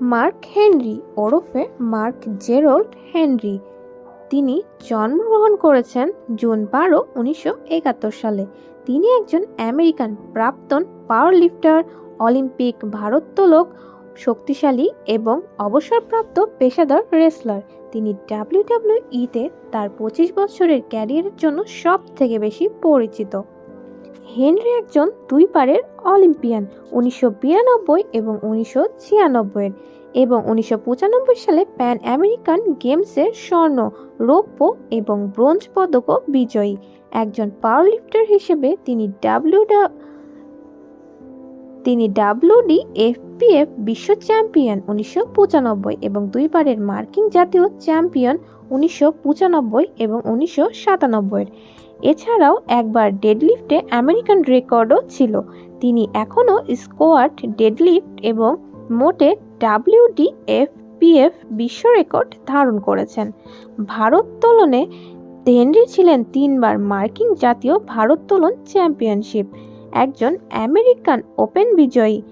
Mark Henry, ওরফে Mark Jerrald Henry. তিনি জন্মগ্রহণ করেছেন জুন বারো, উনিশশো একাত্তর সালে। তিনি একজন আমেরিকান প্রাক্তন পাওয়ার লিফটার অলিম্পিক ভারোত্তোলক, শক্তিশালী এবং অবসরপ্রাপ্ত পেশাদার রেসলার। তিনি ডাব্লিউডাব্লিউইতে তার পঁচিশ বছরের ক্যারিয়ারের জন্য সব থেকে বেশি পরিচিত। হেনরি একজন দুই পারের অলিম্পিয়ান, উনিশশো বিরানব্বই এবং উনিশশো ছিয়ানব্বইয়ের এবং উনিশশো পঁচানব্বই সালে প্যান আমেরিকান গেমসের স্বর্ণ, রৌপ্য এবং ব্রোঞ্জ পদকও বিজয়ী। একজন পাওয়ার লিফটার হিসেবে তিনি ডাব্লিউ তিনি ডাব্লিউডি এফপিএফ বিশ্ব চ্যাম্পিয়ন উনিশশো পঁচানব্বই এবং দুইবারের মার্কিন জাতীয় চ্যাম্পিয়ন উনিশশো পঁচানব্বই এবং উনিশশো সাতানব্বইয়ের। এছাড়াও একবার ডেডলিফটে আমেরিকান রেকর্ডও ছিল। তিনি এখনও স্কোয়াড, ডেডলিফট এবং মোটে ডাব্লিউডি এফপিএফ বিশ্ব রেকর্ড ধারণ করেছেন। ভারোত্তোলনে হেনরি ছিলেন তিনবার মার্কিন জাতীয় ভারোত্তোলন চ্যাম্পিয়নশিপ। একজন আমেরিকান ওপেন বিজয়ী,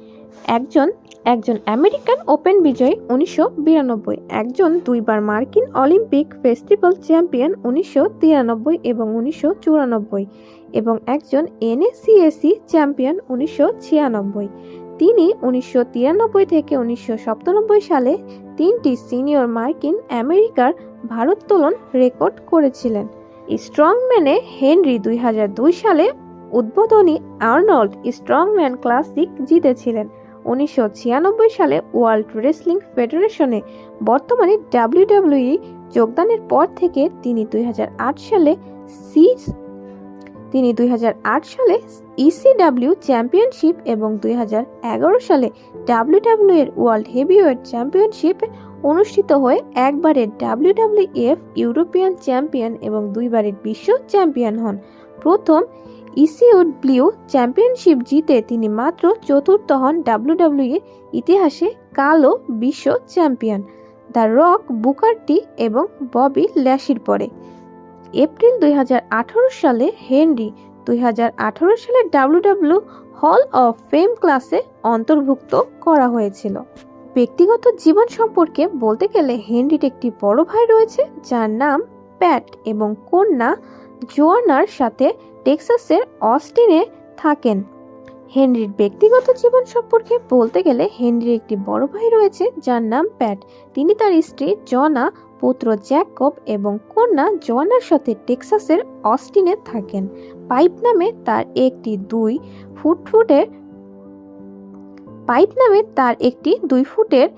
একজন একজন আমেরিকান ওপেন বিজয়ী উনিশশো বিরানব্বই, একজন দুইবার মার্কিন অলিম্পিক ফেস্টিভ্যাল চ্যাম্পিয়ন উনিশশো তিরানব্বই এবং উনিশশো চুরানব্বই এবং একজন এনএসিএসি চ্যাম্পিয়ন উনিশশো ছিয়ানব্বই। তিনি উনিশশো তিরানব্বই থেকে উনিশশো সালে তিনটি সিনিয়র মার্কিন আমেরিকার ভারোত্তোলন রেকর্ড করেছিলেন। স্ট্রংম্যানে হেনরি দুই হাজার দুই সালে উদ্বোধনী আর্নল্ড স্ট্রংম্যান ক্লাসিক জিতেছিলেন। উনিশশো ছিয়ানব্বই সালে ওয়ার্ল্ড রেসলিং ফেডারেশনে বর্তমানে ডাব্লিউডাব্লিউই যোগদানের পর থেকে তিনি দুই হাজার আট সালে সি তিনি দুই হাজার আট সালে ইসিডাব্লিউ চ্যাম্পিয়নশিপ এবং দুই হাজার এগারো সালে ডাব্লিউডাব্লিউ এর ওয়ার্ল্ড হেভিওয়েট চ্যাম্পিয়নশিপ অনুষ্ঠিত হয়ে একবারের ডাব্লিউডাব্লিউএফ ইউরোপিয়ান চ্যাম্পিয়ন এবং দুইবারের বিশ্ব চ্যাম্পিয়ন হন। প্রথম ইসিউডব্লিউ চ্যাম্পিয়নশিপ জিতে তিনি মাত্র চতুর্থ হন ডাব্লিউডাব্লিউএ ইতিহাসে কালো বিশ্ব চ্যাম্পিয়ন। দ্য রক বুকারটি এবং ববি ল্যাশির পরে। এপ্রিল দুই হাজার আঠারো সালে হেনরি দুই হাজার আঠারো সালে ডাব্লিউডাব্লিউ হল অফ ফেম ক্লাসে অন্তর্ভুক্ত করা হয়েছিল। ব্যক্তিগত জীবন সম্পর্কে বলতে গেলে হেনরির একটি বড় ভাই রয়েছে যার নাম প্যাট এবং কন্যা জোয়ানার সাথে টেক্সাসের অস্টিনে থাকেন। হেনরির ব্যক্তিগত জীবন সম্পর্কে বলতে গেলে হেনরির একটি বড় ভাই রয়েছে যার নাম প্যাট। তিনি তার স্ত্রী জনা পুত্র জ্যাকব এবং কন্যা জোয়ানার সাথে টেক্সাসের অস্টিনে থাকেন। পাইপ নামে তার একটি দুই ফুট ফুটের পাইপ নামে তার একটি দুই ফুটের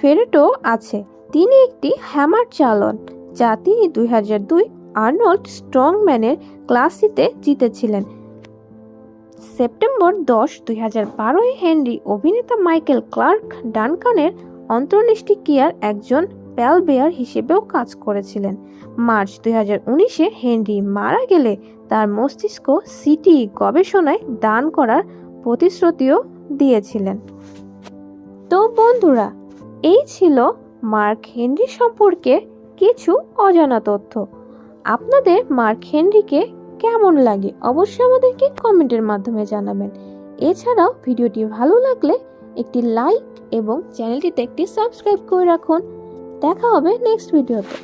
ফেরেটো আছে। তিনি একটি হ্যামার চালন যা তিনি দুই হাজার দুই আর্নল্ড স্ট্রংম্যানের ক্লাসিতে জিতেছিলেন। সেপ্টেম্বর দশ, দুই হাজার বারোয় হেনরি অভিনেতা মাইকেল ক্লার্ক ডানকানের অন্তর্নিষ্টিক্রিয়ার একজন প্যালবেয়ার হিসেবেও কাজ করেছিলেন। মার্চ, দুই হাজার উনিশে হেনরি মারা গেলে তার মস্তিষ্ক সিটি গবেষণায় দান করার প্রতিশ্রুতিও দিয়েছিলেন। তো বন্ধুরা, এই ছিল মার্ক হেনরি সম্পর্কে কিছু অজানা তথ্য। আপনাদের মার্ক হেনরিকে কেমন লাগে অবশ্যই আমাদেরকে কমেন্টের মাধ্যমে জানাবেন। এছাড়াও ভিডিওটি ভালো লাগলে একটি লাইক এবং চ্যানেলটিতে একটি সাবস্ক্রাইব করে রাখুন। দেখা হবে নেক্সট ভিডিওতে।